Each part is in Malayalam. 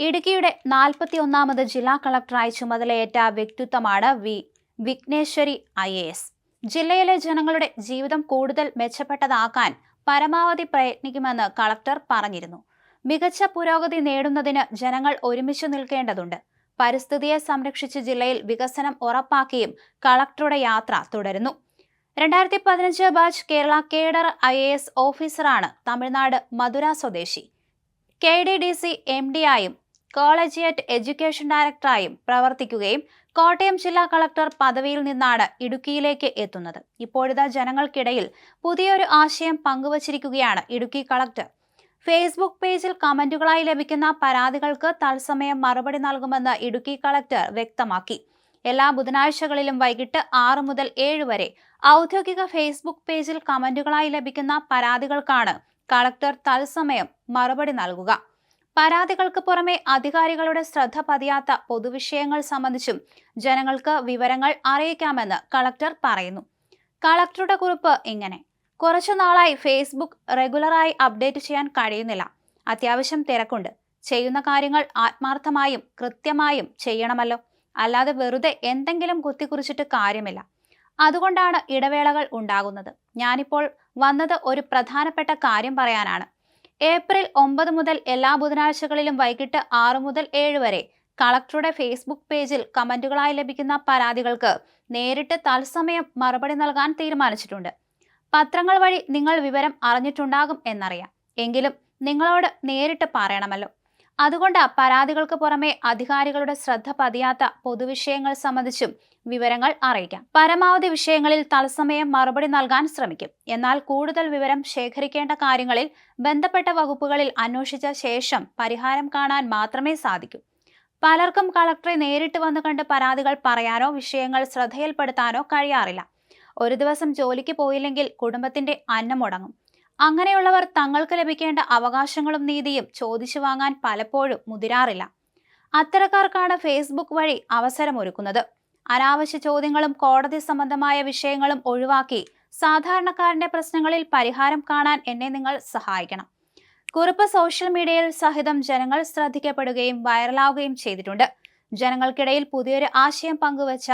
ഇടുക്കിയുടെ നാൽപ്പത്തി ഒന്നാമത് ജില്ലാ കളക്ടറായി ചുമതലയേറ്റ വ്യക്തിത്വമാണ് വി വിഘ്നേശ്വരി ഐ ജില്ലയിലെ ജനങ്ങളുടെ ജീവിതം കൂടുതൽ മെച്ചപ്പെട്ടതാക്കാൻ പരമാവധി പ്രയത്നിക്കുമെന്ന് കളക്ടർ പറഞ്ഞിരുന്നു. മികച്ച പുരോഗതി നേടുന്നതിന് ജനങ്ങൾ ഒരുമിച്ച് നിൽക്കേണ്ടതുണ്ട്. പരിസ്ഥിതിയെ സംരക്ഷിച്ച് ജില്ലയിൽ വികസനം ഉറപ്പാക്കിയും കളക്ടറുടെ യാത്ര തുടരുന്നു. രണ്ടായിരത്തി പതിനഞ്ച് batch Kerala cadre I A S ഓഫീസറാണ് തമിഴ്നാട് മധുര സ്വദേശി. K D D C M D ആയും കോളേജിയറ്റ് എഡ്യൂക്കേഷൻ ഡയറക്ടറായും പ്രവർത്തിക്കുകയും കോട്ടയം ജില്ലാ കളക്ടർ പദവിയിൽ നിന്നാണ് ഇടുക്കിയിലേക്ക് എത്തുന്നത്. ഇപ്പോഴിതാ ജനങ്ങൾക്കിടയിൽ പുതിയൊരു ആശയം പങ്കുവച്ചിരിക്കുകയാണ് ഇടുക്കി കളക്ടർ. ഫേസ്ബുക്ക് പേജിൽ കമന്റുകളായി ലഭിക്കുന്ന പരാതികൾക്ക് തത്സമയം മറുപടി നൽകുമെന്ന് ഇടുക്കി കളക്ടർ വ്യക്തമാക്കി. എല്ലാ ബുധനാഴ്ചകളിലും വൈകിട്ട് ആറ് മുതൽ ഏഴ് വരെ ഔദ്യോഗിക ഫേസ്ബുക്ക് പേജിൽ കമന്റുകളായി ലഭിക്കുന്ന പരാതികൾക്കാണ് കളക്ടർ തത്സമയം മറുപടി നൽകുക. പരാതികൾക്ക് പുറമെ അധികാരികളുടെ ശ്രദ്ധ പതിയാത്ത പൊതുവിഷയങ്ങൾ സംബന്ധിച്ചും ജനങ്ങൾക്ക് വിവരങ്ങൾ അറിയിക്കാമെന്ന് കളക്ടർ പറയുന്നു. കളക്ടറുടെ കുറിപ്പ് ഇങ്ങനെ. കുറച്ചു നാളായി ഫേസ്ബുക്ക് റെഗുലറായി അപ്ഡേറ്റ് ചെയ്യാൻ കഴിയുന്നില്ല. അത്യാവശ്യം തിരക്കുണ്ട്. ചെയ്യുന്ന കാര്യങ്ങൾ ആത്മാർത്ഥമായും കൃത്യമായും ചെയ്യണമല്ലോ. അല്ലാതെ വെറുതെ എന്തെങ്കിലും കുത്തിക്കുറിച്ചിട്ട് കാര്യമില്ല. അതുകൊണ്ടാണ് ഇടവേളകൾ ഉണ്ടാകുന്നത്. ഞാനിപ്പോൾ വന്നത് ഒരു പ്രധാനപ്പെട്ട കാര്യം പറയാനാണ്. ഏപ്രിൽ ഒമ്പത് മുതൽ എല്ലാ ബുധനാഴ്ചകളിലും വൈകിട്ട് ആറ് മുതൽ ഏഴ് വരെ കളക്ടറുടെ ഫേസ്ബുക്ക് പേജിൽ കമന്റുകളായി ലഭിക്കുന്ന പരാതികൾക്ക് നേരിട്ട് തത്സമയം മറുപടി നൽകാൻ തീരുമാനിച്ചിട്ടുണ്ട്. പത്രങ്ങൾ വഴി നിങ്ങൾ വിവരം അറിഞ്ഞിട്ടുണ്ടാകും എന്നറിയാം. എങ്കിലും നിങ്ങളോട് നേരിട്ട് പറയണമല്ലോ. അതുകൊണ്ട് പരാതികൾക്ക് പുറമെ അധികാരികളുടെ ശ്രദ്ധ പതിയാത്ത പൊതുവിഷയങ്ങൾ സംബന്ധിച്ചും വിവരങ്ങൾ അറിയിക്കാം. പരമാവധി വിഷയങ്ങളിൽ തത്സമയം മറുപടി നൽകാൻ ശ്രമിക്കും. എന്നാൽ കൂടുതൽ വിവരം ശേഖരിക്കേണ്ട കാര്യങ്ങളിൽ ബന്ധപ്പെട്ട വകുപ്പുകളിൽ അന്വേഷിച്ച ശേഷം പരിഹാരം കാണാൻ മാത്രമേ സാധിക്കൂ. പലർക്കും കളക്ടറെ നേരിട്ട് വന്നു കണ്ട് പരാതികൾ പറയാനോ വിഷയങ്ങൾ ശ്രദ്ധയിൽപ്പെടുത്താനോ കഴിയാറില്ല. ഒരു ദിവസം ജോലിക്ക് പോയില്ലെങ്കിൽ കുടുംബത്തിന്റെ അന്നം മുടങ്ങും. അങ്ങനെയുള്ളവർ തങ്ങൾക്ക് ലഭിക്കേണ്ട അവകാശങ്ങളും നീതിയും ചോദിച്ചു വാങ്ങാൻ പലപ്പോഴും മുതിരാറില്ല. അത്തരക്കാർക്കാണ് ഫേസ്ബുക്ക് വഴി അവസരമൊരുക്കുന്നത്. അനാവശ്യ ചോദ്യങ്ങളും കോടതി സംബന്ധമായ വിഷയങ്ങളും ഒഴിവാക്കി സാധാരണക്കാരന്റെ പ്രശ്നങ്ങളിൽ പരിഹാരം കാണാൻ എന്നെ നിങ്ങൾ സഹായിക്കണം. കുറിപ്പ് സോഷ്യൽ മീഡിയയിൽ സഹിതം ജനങ്ങൾ ശ്രദ്ധിക്കപ്പെടുകയും വൈറലാവുകയും ചെയ്തിട്ടുണ്ട്. ജനങ്ങൾക്കിടയിൽ പുതിയൊരു ആശയം പങ്കുവച്ച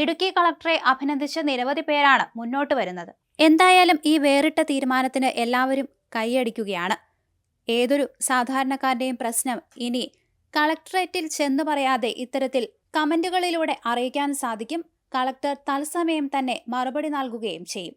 ഇടുക്കി കളക്ടറെ അഭിനന്ദിച്ച നിരവധി പേരാണ് മുന്നോട്ട് വരുന്നത്. എന്തായാലും ഈ വേറിട്ട തീരുമാനത്തിന് എല്ലാവരും കൈയടിക്കുകയാണ്. ഏതൊരു സാധാരണക്കാരന്റെയും പ്രശ്നം ഇനി കളക്ടറേറ്റിൽ ചെന്നു പറയാതെ ഇത്തരത്തിൽ കമന്റുകളിലൂടെ അറിയിക്കാൻ സാധിക്കും. കളക്ടർ തത്സമയം തന്നെ മറുപടി നൽകുകയും ചെയ്യും.